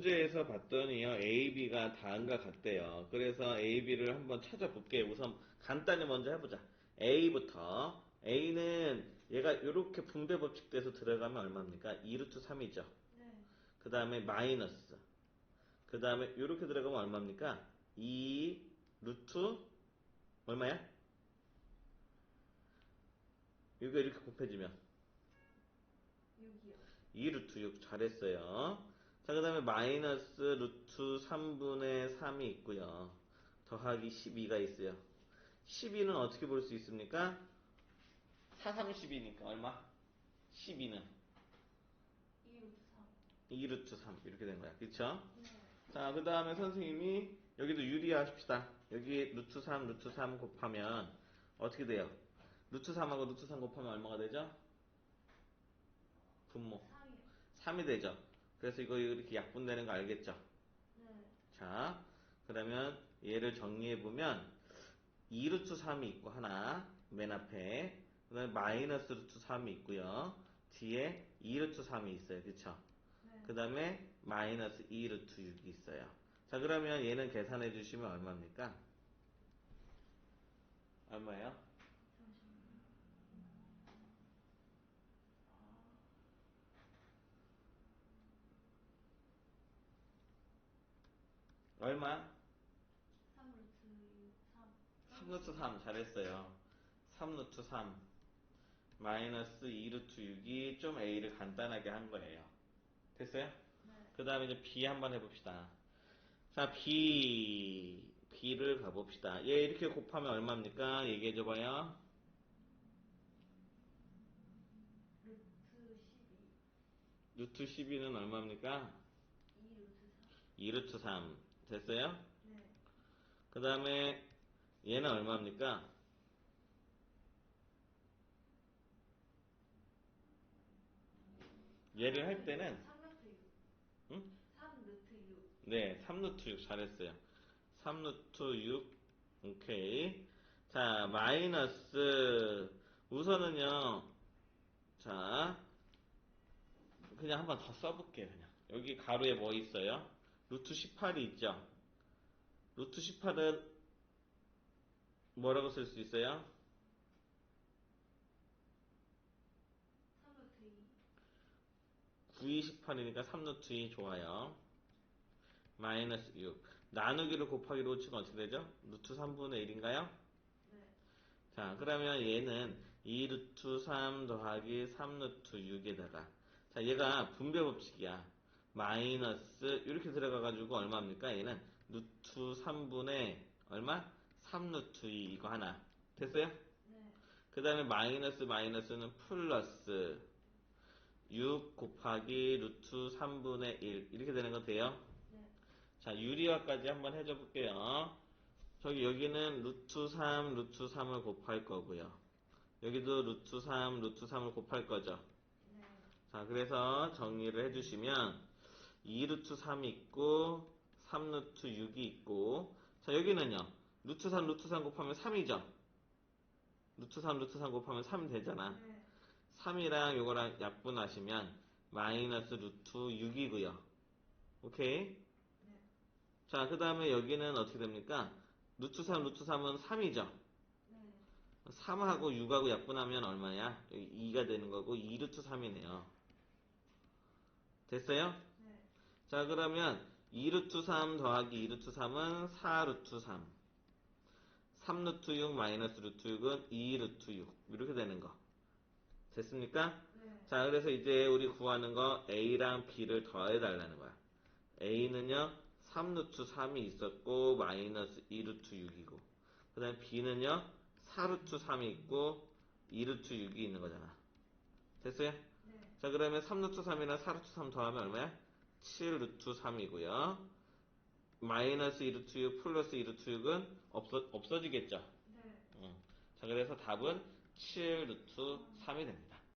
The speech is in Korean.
문제에서 봤더니요, A, B가 다음과 같대요. 그래서 A, B를 한번 찾아볼게요. 우선 간단히 먼저 해보자. A부터. A는 얘가 이렇게 분배 법칙돼서 들어가면 얼마입니까? 2루트 3이죠. 네. 그 다음에 마이너스. 그 다음에 이렇게 들어가면 얼마입니까? 2 루트 얼마야? 이거 이렇게 곱해지면 6이요. 2 루트 6 잘했어요. 자, 그 다음에 마이너스 루트 3분의 3이 있고요. 더하기 12가 있어요. 12는 어떻게 볼 수 있습니까? 4, 3, 12니까 얼마? 12는 2루트 3. 2 루트 3 이렇게 된 거야. 그쵸? 네. 자, 그 다음에 선생님이 여기도 유리하십시다. 여기 루트 3, 루트 3 곱하면 어떻게 돼요? 루트 3하고 루트 3 곱하면 얼마가 되죠? 분모. 3이요. 3이 되죠. 그래서 이거 이렇게 약분되는 거 알겠죠? 네. 자, 그러면 얘를 정리해보면 2루트 3이 있고 하나 맨 앞에 그 다음에 마이너스 루트 3이 있고요. 뒤에 2루트 3이 있어요. 그쵸? 네. 그 다음에 마이너스 2루트 6이 있어요. 자, 그러면 얘는 계산해 주시면 얼마입니까? 얼마예요? 얼마? 3루트 6, 3. 3루트 3 잘했어요. 3루트 3 마이너스 2루트 6이 좀 A를 간단하게 한 거예요. 됐어요? 네. 그 다음에 이제 B 한번 해봅시다. 자, B. B를 가봅시다. 얘 이렇게 곱하면 얼마입니까? 얘기해줘봐요. 루트 12. 루트 12는 얼마입니까? 2루트 3. 2루트 3. 됐어요? 네. 그 다음에 얘는 얼마입니까? 얘를 할 때는 3루트 6. 응? 3루트 6. 네, 3루트 6 잘했어요. 3루트 6 오케이. 자, 마이너스 우선은요. 자, 그냥 한번 더 써볼게요. 그냥 여기 가로에 뭐 있어요? 루트 18이 있죠. 루트 18은 뭐라고 쓸 수 있어요? 3루트 2. 9이 18이니까 3루트 2 좋아요. 마이너스 6. 나누기를 곱하기로 치면 어떻게 되죠? 루트 3분의 1인가요? 네. 자, 그러면 얘는 2루트 3 더하기 3루트 6에다가 자, 얘가 분배 법칙이야. 마이너스 이렇게 들어가가지고 얼마입니까? 얘는 루트 3분의 얼마? 3루트 2 이거 하나. 됐어요? 네. 그 다음에 마이너스 마이너스는 플러스 6 곱하기 루트 3분의 1 이렇게 되는 거 돼요? 네. 자, 유리화까지 한번 해줘 볼게요. 저기 여기는 루트 3, 루트 3을 곱할 거고요. 여기도 루트 3, 루트 3을 곱할 거죠. 네. 자, 그래서 정리를 해주시면 2루트 3이 있고 3루트 6이 있고 자, 여기는요. 루트 3, 루트 3 곱하면 3이죠. 루트 3, 루트 3 곱하면 3 되잖아. 네. 3이랑 요거랑 약분하시면 마이너스 루트 6이고요. 오케이? 네. 자, 그 다음에 여기는 어떻게 됩니까? 루트 3, 루트 3은 3이죠. 네. 3하고 6하고 약분하면 얼마냐? 여기 2가 되는 거고 2루트 3이네요. 됐어요? 네. 자, 그러면 2루트 3 더하기 2루트 3은 4루트 3. 3루트 6 마이너스 루트 6은 2루트 6. 이렇게 되는 거. 됐습니까? 네. 자, 그래서 이제 우리 구하는 거 A랑 B를 더해달라는 거야. A는요, 3루트 3이 있었고, 마이너스 2루트 6이고. 그 다음에 B는요, 4루트 3이 있고, 2루트 6이 있는 거잖아. 됐어요? 네. 자, 그러면 3루트 3이랑 4루트 3 더하면 얼마야? 7 루트 3이고요. 마이너스 2 루트 6 플러스 2 루트 6은 없어, 없어지겠죠? 네. 응. 자, 그래서 답은 7 루트 3이 됩니다.